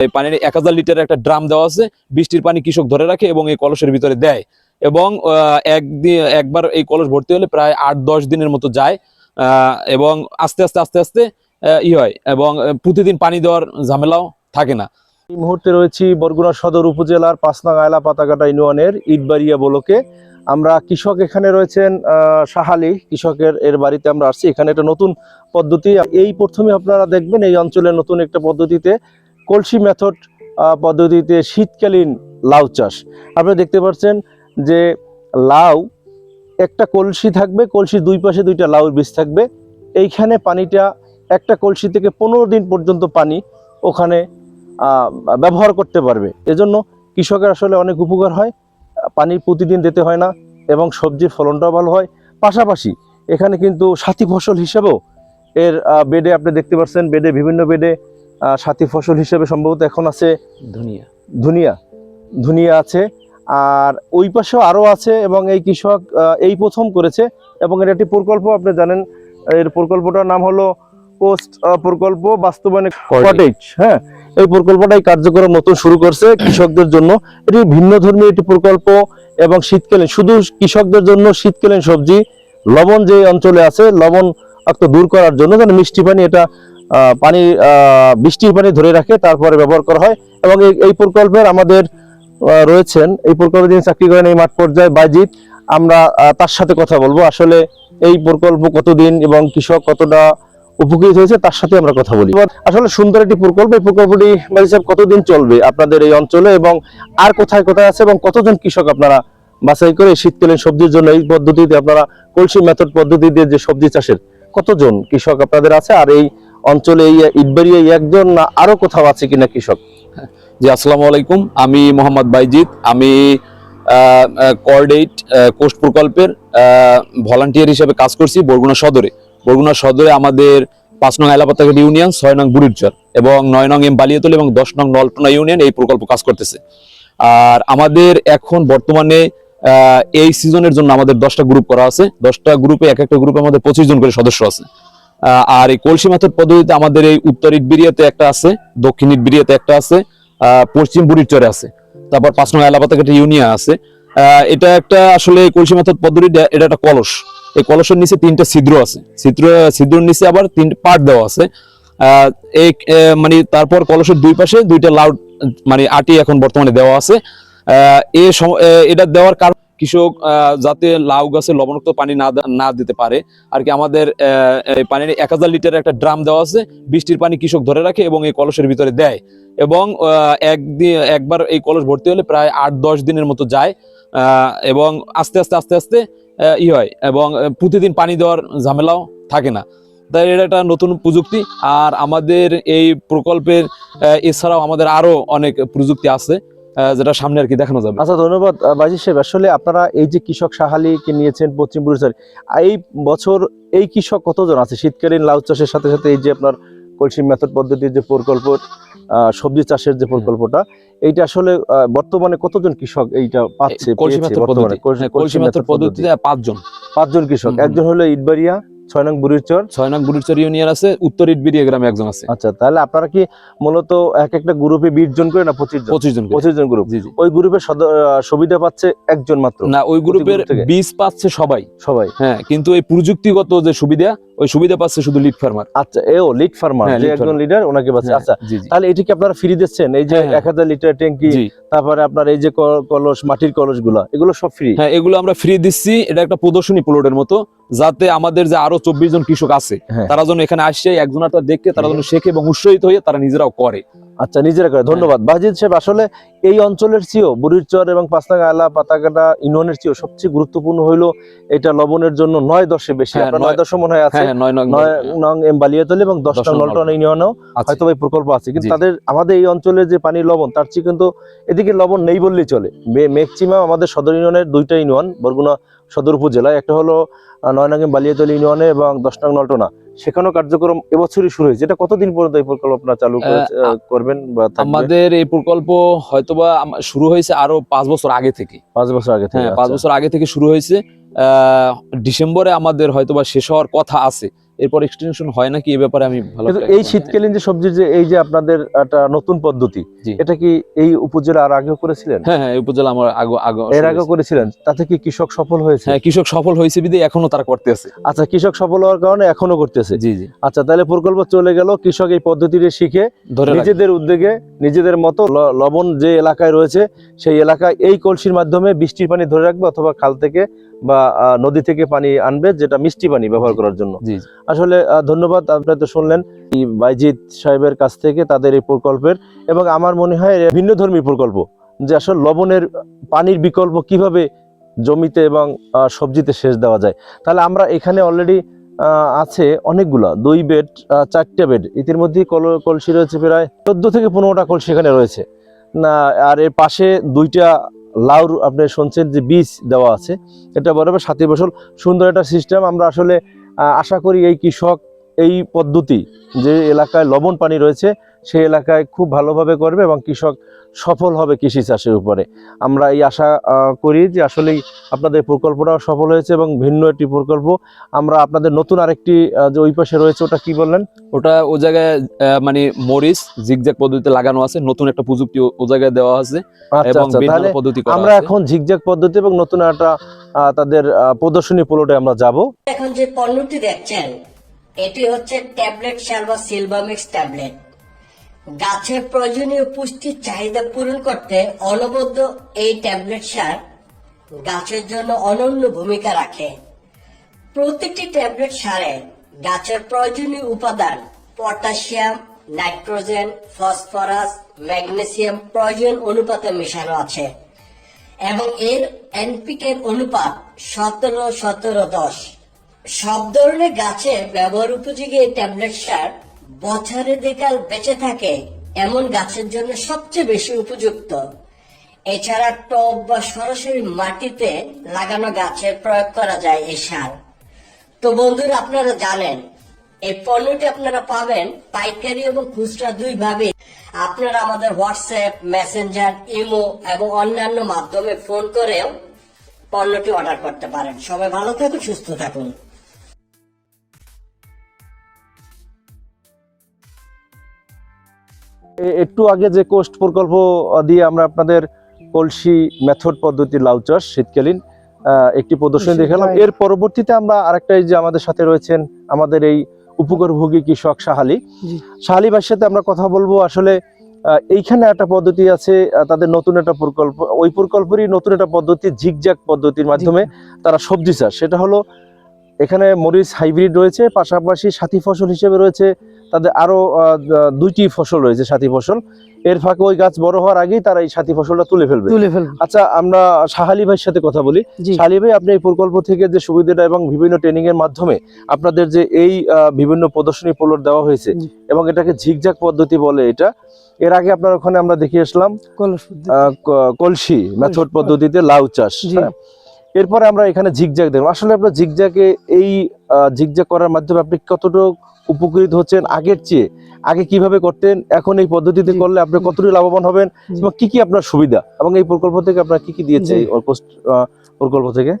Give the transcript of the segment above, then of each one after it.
এই পানির এক হাজার লিটারের একটা ড্রাম দেওয়া আছে, বৃষ্টির পানি কৃষক ধরে রাখে এবং এই কলসের ভিতরে দেয়। এবং একদিন একবার এই কলস ভর্তি হলে প্রায় আট দশ দিনের মতো যায় এবং আস্তে আস্তে আস্তে আস্তে ই হয় এবং প্রতিদিন পানি দেওয়ার ঝামেলাও থাকে না। এই মুহূর্তে রয়েছি বরগুনা সদর উপজেলার পাঁচনাং আয়লা পাতাকাটা ইউনিয়নের ইটবাড়িয়া বলকে। আমরা কৃষক এখানে রয়েছেন সাহালি কৃষকের এর বাড়িতে আমরা আসছি। এখানে একটা নতুন পদ্ধতি। এই প্রথমে আপনারা দেখবেন এই অঞ্চলের নতুন একটা পদ্ধতিতে কলসি মেথড পদ্ধতিতে শীতকালীন লাউ চাষ। আপনারা দেখতে পাচ্ছেন যে লাউ, একটা কলসি থাকবে কলসির দুই পাশে দুইটা লাউর বীজ থাকবে। এইখানে পানিটা একটা কলসি থেকে পনেরো দিন পর্যন্ত পানি ওখানে ব্যবহার করতে পারবে। এজন্য কৃষকের আসলে অনেক উপকার হয়। পানি প্রতিদিন দিতে হয় না এবং সবজির ফলনটাও ভালো হয়। পাশাপাশি এখানে কিন্তু সাথী ফসল হিসেবেও এর বেডে আপনি দেখতে পাচ্ছেন, বেডে বিভিন্ন বেডে সাথী ফসল হিসেবে সম্ভবত এখন আছে ধুনিয়া। ধুনিয়া। ধুনিয়া আছে আর ওই পাশেও আরও আছে এবং এই কৃষক এই প্রথম করেছে এবং এর একটি প্রকল্প আপনি জানেন এর প্রকল্পটার নাম হলো পোস্ট প্রকল্প বাস্তবায়নে কটেজ হ্যাঁ। এই প্রকল্পটাই কার্যক্রম নতুন শুরু করছে কৃষকদের জন্য। এটি ভিন্ন ধর্মী একটি প্রকল্প এবং শীতকালীন শুধু কৃষকদের জন্য শীতকালীন সবজি লবণ যে অঞ্চলে আছে লবণ আক্ত দূর করার জন্য যেন মিষ্টি পানি এটা পানি বৃষ্টির পানি ধরে রাখে, তারপরে ব্যবহার করা হয়। এবং এই প্রকল্পের আমাদের রয়েছেন, এই প্রকল্পে যিনি চাকরি করেন এই মাঠ পর্যায়ে বাইজিৎ, আমরা তার সাথে কথা বলব। আসলে এই প্রকল্প কতদিন এবং কৃষক কতটা উপকৃত হয়েছে, তার সাথে আমরা কথা বলি। আসলে সুন্দর একটি প্রকল্প, এই প্রকল্পটি সাহেব কতদিন চলবে আপনাদের এই অঞ্চলে এবং আর কোথায় কোথায় আছে এবং কতজন কৃষক আপনারা বাছাই করে শীতকালীন সবজির জন্য এই পদ্ধতিতে আপনারা কলসি মেথড পদ্ধতি দিয়ে যে সবজি চাষের, কতজন কৃষক আপনাদের আছে? আর এই অঞ্চলে এই ইটবাড়ি এই একজন না আরও কোথাও আছে কিনা কৃষক? জি, আসসালামু আলাইকুম। আমি মোহাম্মদ বাইজিৎ আমি কোঅর্ডিনেট কোস্ট প্রকল্পের ভলান্টিয়ার হিসেবে কাজ করছি বরগুনা সদরে। বরগুনা সদরে আমাদের পাঁচ নং এলাপাতাঘাট ইউনিয়ন, ছয় নং বুড়িরচর এবং নয় নং এম বালিয়াতলি এবং দশ নং নলটনা ইউনিয়ন এই প্রকল্প কাজ করতেছে। আর আমাদের এখন বর্তমানে এই সিজনের জন্য আমাদের দশটা গ্রুপ করা আছে। দশটা গ্রুপে এক একটা গ্রুপে আমাদের পঁচিশ জন করে সদস্য আছে। আর এই কলসি মেথড পদ্ধতিতে আমাদের এই উত্তর ইটবিরিয়াতে একটা আছে দক্ষিণ ইটবিরিয়াতে একটা আছে পশ্চিম বুড়িরচরে আছে তারপর পাঁচ নয় নং এলাপাতাঘাট ইউনিয়ন আছে। এটা একটা আসলে কলসি মেথড পদ্ধতি এটা একটা কলস। এই কলসের নিচে তিনটা ছিদ্র আছে। ছিদ্র ছিদ্রের নিচে আবার তিনটা পাট দেওয়া আছে। আহ, মানে তারপর কলসের দুই পাশে দুইটা লাউড মানে আটি এখন বর্তমানে দেওয়া আছে। এ এটা দেওয়ার কারণ কৃষক যাতে লাউ গাছে লবণাক্ত পানি না না দিতে পারে। আর কি আমাদের পানির এক হাজার লিটারের একটা ড্রাম দেওয়া আছে, বৃষ্টির পানি কৃষক ধরে রাখে এবং এই কলসের ভিতরে দেয়। এবং একদিন, একবার এই কলস ভর্তি হলে প্রায় আট দশ দিনের মতো যায় এবং আস্তে আস্তে আস্তে আস্তে ই হয় এবং প্রতিদিন পানি দেওয়ার ঝামেলাও থাকে না। তাই এটা একটা নতুন প্রযুক্তি আর আমাদের এই প্রকল্পের এছাড়াও আমাদের আরও অনেক প্রযুক্তি আছে। যেটা সামনে আর কি দেখানো যাবে। আচ্ছা ধন্যবাদ বাজির সাহেব। আসলে আপনারা এই যে কৃষক সাহালিকে নিয়েছেন পশ্চিম বুড়িচর এই বছর এই কৃষক কতজন আছে? শীতকালীন লাউ চাষের সাথে সাথে এই যে আপনার কলসি মেথড পদ্ধতির যে প্রকল্প আহ, সবজি চাষের যে প্রকল্পটা এইটা আসলে বর্তমানে কতজন কৃষক এইটা পাচ্ছে কলসি মেথড। পদ্ধতিতে পাঁচজন। পাঁচজন কৃষক। একজন হলো ইটবাড়িয়া ছয় নং বুড়িচর ছয় নং বুড়িচর ইউনিয়ন আছে উত্তর ইটবিরিয়া গ্রামে একজন আছে। আচ্ছা তাহলে আপনারা কি মূলত এক একটা গ্রুপে বিশ জন করে না পঁচিশ জন? পঁচিশ জন পঁচিশ জন গ্রুপ ওই গ্রুপের সুবিধা পাচ্ছে একজন মাত্র? না ওই গ্রুপের বীজ পাচ্ছে সবাই। সবাই? হ্যাঁ কিন্তু এই প্রযুক্তিগত যে সুবিধা ওই সুবিধা পাচ্ছে শুধু লিড ফার্মার আচ্ছা এও লিড ফার্মার হ্যাঁ, যে একজন লিডার ওনাকে পাচ্ছে। আচ্ছা জি জি। তাহলে এটি কি আপনারা ফ্রি দিচ্ছেন? এই যে হ্যাঁ, হ্যাঁ। এক হাজার লিটার ট্যাঙ্কি তারপরে আপনার এই যে কলস মাটির কলসগুলা এগুলো সব ফ্রি হ্যাঁ এগুলো আমরা ফ্রি দিচ্ছি। এটা একটা প্রদর্শনী প্লটের মতো। যাতে আমাদের যে আরও চব্বিশ জন কৃষক আছে হ্যাঁ। তারা যেন এখানে আসছে একজনটা দেখে তারা যেন শেখে এবং উৎসাহিত হয়ে তারা নিজেরাও করে। আচ্ছা নিজেরা করে। ধন্যবাদ। বাজিদ সাহেব আসলে এই অঞ্চলের চেয়েও বুড়িরচর এবং পাঁচনাগা আলা পাতাকাটা ইউনিয়নের চেয়েও সবচেয়ে গুরুত্বপূর্ণ হইল এটা লবণের জন্য নয় দশে বেশি। হ্যাঁ, নয়- দশ মনে হয় আছে। হ্যাঁ হ্যাঁ, নং এম বালিয়াতলি এবং দশ নং নলটন। ইউনিয়নেও হয়তো এই প্রকল্প আছে। কিন্তু তাদের আমাদের এই অঞ্চলে যে পানির লবণ তার চেয়ে কিন্তু এদিকে লবণ নেই বললেই চলে। ম্যাক্সিমাম আমাদের সদর ইউনিয়নের দুইটা ইউনিয়ন বরগুনা সদর উপজেলায়। একটা হলো নয় নং এম বালিয়াতলি ইউনিয়নে এবং দশ নং নলটনা। সেখানেও কার্যক্রম এবছরই শুরু হয়েছে। এটা কতদিন পর্যন্ত এই প্রকল্প আপনারা চালু করবেন বা আমাদের এই প্রকল্প হয়তোবা শুরু হয়েছে আরও পাঁচ বছর আগে থেকে। পাঁচ বছর আগে থেকে হ্যাঁ পাঁচ আচ্ছা। বছর আগে থেকে শুরু হয়েছে। আহ, ডিসেম্বরে আমাদের হয়তোবা শেষ হওয়ার কথা আছে। এরপর এক্সটেনশন হয় নাকি? এই ব্যাপারে আমি ভালো এই শীতকালীন যে সবজির যে এই যে আপনাদের একটা নতুন পদ্ধতি এটা কি এই উপজেলা আর আগেও করেছিলেন? হ্যাঁ হ্যাঁ উপজেলা আমার আগে আগে এর আগেও করেছিলেন? তাতে কি কৃষক সফল হয়েছে? হ্যাঁ কৃষক সফল হয়েছে বিদে এখনও তারা করতে আছে। আচ্ছা কৃষক সফল হওয়ার কারণে এখনও করতেছে জি জি। আচ্ছা তাহলে প্রকল্প চলে গেল কৃষক এই পদ্ধতিটি শিখে ধরে নিজেদের উদ্যোগে নিজেদের মতো লবণ যে এলাকায় রয়েছে সেই এলাকায় এই কলসির মাধ্যমে বৃষ্টির পানি ধরে রাখবে অথবা খাল থেকে বা নদী থেকে পানি আনবে যেটা মিষ্টি পানি ব্যবহার করার জন্য। আসলে ধন্যবাদ আপনারা তো শুনলেন এই বাইজিৎ সাহেবের কাছ থেকে তাদের এই প্রকল্পের এবং আমার মনে হয় ভিন্ন ধর্মী প্রকল্প যে আসলে লবণের পানির বিকল্প কীভাবে জমিতে এবং সবজিতে সেচ দেওয়া যায়। তাহলে আমরা এখানে অলরেডি আছে অনেকগুলা দুই বেড চারটে বেড ইতির কল- কলসি রয়েছে প্রায় চোদ্দ থেকে পনেরোটা কলসি এখানে রয়েছে। না আর এর পাশে দুইটা লাউর আপনি শুনছেন যে বীজ দেওয়া আছে, এটা বরাবর সাথী ফসল সুন্দর একটা সিস্টেম আমরা আসলে আশা করি এই কৃষক এই পদ্ধতি, যে এলাকায় লবণ পানি রয়েছে, সেই এলাকায় খুব ভালোভাবে করবে এবং কৃষক সফল হবে কৃষি চাষের উপরে। আমরা এই আশা করি যে আসলেই আপনাদের প্রকল্পটাও সফল হয়েছে এবং ভিন্ন একটি প্রকল্প। আমরা আপনাদের নতুন আরেকটি যে ওই পাশে রয়েছে ওটা কি বললেন? ওটা ও জায়গায় মানে মরিচ জিগজ্যাগ পদ্ধতিতে লাগানো আছে নতুন একটা প্রযুক্তি ও- জায়গায় দেওয়া আছে আচ্ছা এবং আচ্ছা পদ্ধতি আমরা এখন ঝিকঝাক পদ্ধতি এবং নতুন একটা তাদের আহ, প্রদর্শনী পোলোটে আমরা যাব। এখন যে পণ্যটি দেখছেন এটি হচ্ছে ট্যাবলেট সার বা সিলভামিক্স ট্যাবলেট। গাছের প্রয়োজনীয় পুষ্টির চাহিদা পূরণ করতে অনবদ্য এই ট্যাবলেট সার গাছের জন্য অনন্য ভূমিকা রাখে। প্রত্যেকটি ট্যাবলেট সারে গাছের প্রয়োজনীয় উপাদান, পটাশিয়াম, নাইট্রোজেন, ফসফরাস, ম্যাগনেসিয়াম প্রয়োজন অনুপাতে মেশানো আছে এবং এর এনপিকের অনুপাত সতেরো সতেরো দশ। সব ধরনের গাছে ব্যবহার উপযোগী এই ট্যাবলেট সার বছরে দেকাল বেঁচে থাকে এমন গাছের জন্য সবচেয়ে বেশি উপযুক্ত। এছাড়া টব বা সরাসরি মাটিতে লাগানো গাছে প্রয়োগ করা যায় এই সার। তো বন্ধুরা, আপনারা জানেন, এই পণ্যটি আপনারা পাবেন পাইকারি এবং খুচরা দুই ভাবে আপনারা আমাদের হোয়াটসঅ্যাপ, মেসেঞ্জার, ইমো এবং অন্যান্য মাধ্যমে ফোন করেও পণ্যটি অর্ডার করতে পারেন। সবাই ভালো থাকুন, সুস্থ থাকুন। একটু আগে যে কোস্ট প্রকল্প দিয়ে আমরা আপনাদের কলসি মেথড পদ্ধতি লাউ চাষ শীতকালীন একটি প্রদর্শনী দেখালাম। এর পরবর্তীতে আমরা আরেকটাই যে আমাদের সাথে রয়েছেন আমাদের এই উপকরভোগী কৃষক। সাহালি। ভাইয়ের সাথে আমরা কথা বলব। আসলে আহ, এইখানে একটা পদ্ধতি আছে তাদের নতুন একটা প্রকল্প ওই প্রকল্পেরই নতুন একটা পদ্ধতি ঝিকঝাক পদ্ধতির মাধ্যমে তারা সবজি চাষ। সেটা হলো এখানে মরিচ হাইব্রিড রয়েছে পাশাপাশি সাথী ফসল হিসেবে রয়েছে তাদের আরও আহ, দুইটি ফসল রয়েছে সাথী ফসল। এর ফাঁকে ওই গাছ বড় হওয়ার আগেই তারা এই সাথী ফসলটা তুলে ফেলবে। তুলে ফেলব। আচ্ছা আমরা সাহালি ভাইয়ের সাথে কথা বলি। জি। সাহালি ভাই আপনি এই প্রকল্প থেকে যে সুবিধাটা এবং বিভিন্ন ট্রেনিং এর মাধ্যমে আপনাদের যে এই বিভিন্ন প্রদর্শনী পোলট দেওয়া হয়েছে এবং এটাকে ঝিকঝাক পদ্ধতি বলে এটা এর আগে আপনার ওখানে আমরা দেখে আসলাম আহ, কলসি মেথড। পদ্ধতিতে লাউ চাষ হ্যাঁ। এরপরে আমরা এখানে ঝিকঝাক দেখলাম। আসলে আপনার ঝিকঝাকে এই ঝিকঝাক করার মাধ্যমে আপনি কতটুকু উপকৃত হচ্ছেন আগের চেয়ে? আগে কীভাবে করতেন? এখন এই পদ্ধতিতে করলে আপনি কতটুকু লাভবান হবেন? এবং কি কি আপনার সুবিধা? এবং এই প্রকল্প থেকে আপনার কি কি দিয়েছে এই প্রকল্প থেকে?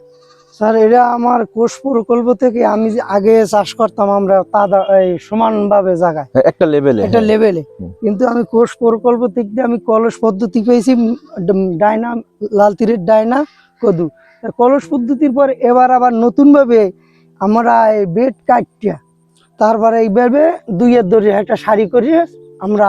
স্যার এটা আমার কোষ প্রকল্প থেকে আমি যে আগে চাষ করতাম আমরা তাদা এই সমানভাবে জায়গায়। হ্যাঁ, একটা লেভেলে। একটা লেভেলে। কিন্তু আমি কোষ প্রকল্প থেকে আমি কলস পদ্ধতি পেয়েছি উম, ড- ডায়না লাল তীরের ডায়না কদু। তা কলস পদ্ধতির পর এবার আবার নতুন ভাবে আমরা এই বেড কাটিয়া তারপরে এইভাবে দুইয়ের দড়ি একটা শাড়ি করিয়ে আমরা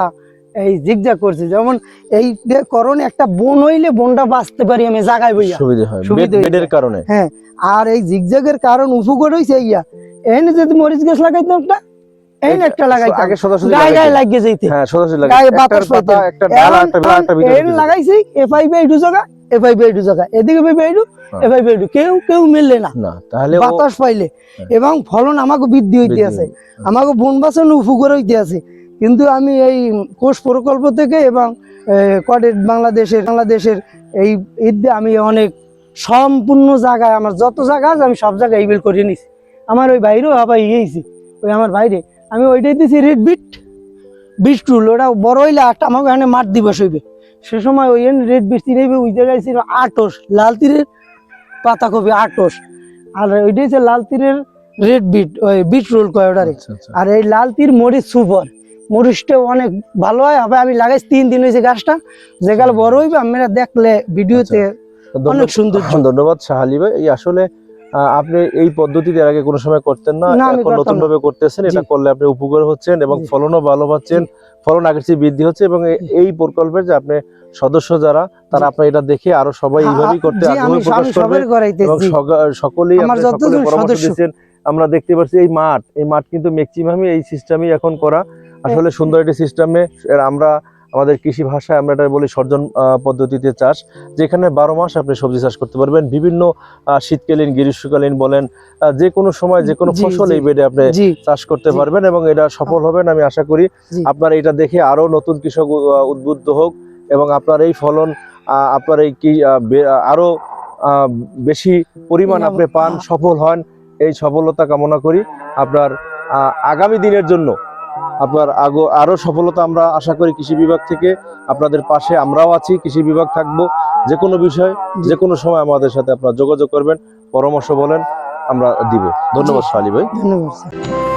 এই জিগজা করছি। যেমন এই করণ একটা বন হইলে বনটা বাঁচতে পারি আমি জাগায় বইয়া। সুবিধা হয় সুবিধা বেডের কারণে। হ্যাঁ আর এই জিগজাগের কারণ উপকার হয়েছে ইয়া এনে যদি মরিচ গাছ লাগাইতাম একটা এই একটা লাগাইতাম। আগে সোজাসুজি গায়ে গায়ে। লাগিয়ে যাইতে। হ্যাঁ সোজাসুজি গায়ে বাতাস পাতা একটা ডাল একটা লাগাইছি এফআই বাই ডু জায়গা এফআই বাই ডু জায়গা এদিকে বাই বাই ডু হ্যাঁ। এফআই বাই কেউ কেউ মিললে না। তাহলে বাতাস পাইলে। হ্যাঁ। এবং ফলন আমাকে বৃদ্ধি হইতে আছে। আমাকে বন বাঁচানো উপকার হইতে আছে। কিন্তু আমি এই কোষ প্রকল্প থেকে এবং কডেট বাংলাদেশের বাংলাদেশের এই ঈদ আমি অনেক সম্পূর্ণ জায়গায় আমার যত জায়গা আছে আমি সব জায়গায় ইবেল করে নিছি। আমার ওই বাইরেও আবার ইয়েছি ওই আমার বাইরে। আমি ওইটাই দিছি রেড বিট বিট টুল ওটা বড় হইলে একটা আমাকে এখানে মাঠ দিবস হইবে। সে সময় ওই রেড বিট তিরাইবে ওই জায়গায় ছিল আটস লাল তীরের পাতাকপি আটস আর ওইটাই হচ্ছে লাল তীরের রেড বিট ওই বিট রোল কয় ওটারে আচ্ছা আচ্ছা। আর এই লাল তীর মরিচ সুপার। মরিচটা অনেক ভালো হয় হবে আমি লাগাইছি তিন দিন হয়েছে গাছটা। যে যেগুলো বড় হইবে আপনারা দেখলে ভিডিওতে অনেক সুন্দর ধন্যবাদ শাহালি ভাই। এই আসলে আপনি এই পদ্ধতিতে এর আগে কোনো সময় করতেন না এখন নতুন ভাবে করতেছেন এটা করলে আপনি উপকার হচ্ছেন এবং ফলনও ভালো পাচ্ছেন ফলন আগের চেয়ে বৃদ্ধি হচ্ছে এবং এই প্রকল্পের যে আপনি সদস্য যারা তারা। আপনার এটা দেখে আরও সবাই এইভাবেই করতে আগ্রহ প্রকাশ করবে এবং সকলেই পরামর্শ দিচ্ছেন আমরা দেখতে পাচ্ছি এই মাঠ এই মাঠ কিন্তু ম্যাক্সিমামই এই সিস্টেমই এখন করা। আসলে সুন্দর একটি সিস্টেমে আমরা আমাদের কৃষি ভাষায় আমরা এটা বলি সর্জন পদ্ধতিতে চাষ যেখানে বারো মাস আপনি সবজি চাষ করতে পারবেন। বিভিন্ন শীতকালীন গ্রীষ্মকালীন বলেন যে কোনো সময় যে কোনো ফসল এই বেডে আপনি চাষ করতে পারবেন এবং এটা সফল হবেন আমি আশা করি। আপনার এটা দেখে আরও নতুন কৃষক উদ্বুদ্ধ হোক এবং আপনার এই ফলন আপনার এই কি আহ, বে- আহ, আরও বেশি পরিমাণ আপনি পান সফল হন এই সফলতা কামনা করি। আপনার আগামী দিনের জন্য আপনার আগো আরও সফলতা আমরা আশা করি কৃষি বিভাগ থেকে। আপনাদের পাশে আমরাও আছি কৃষি বিভাগ থাকব। যে কোনো বিষয় যে কোনো সময় আমাদের সাথে আপনারা যোগাযোগ করবেন পরামর্শ বলেন আমরা দিব। ধন্যবাদ সালি ভাই। ধন্যবাদ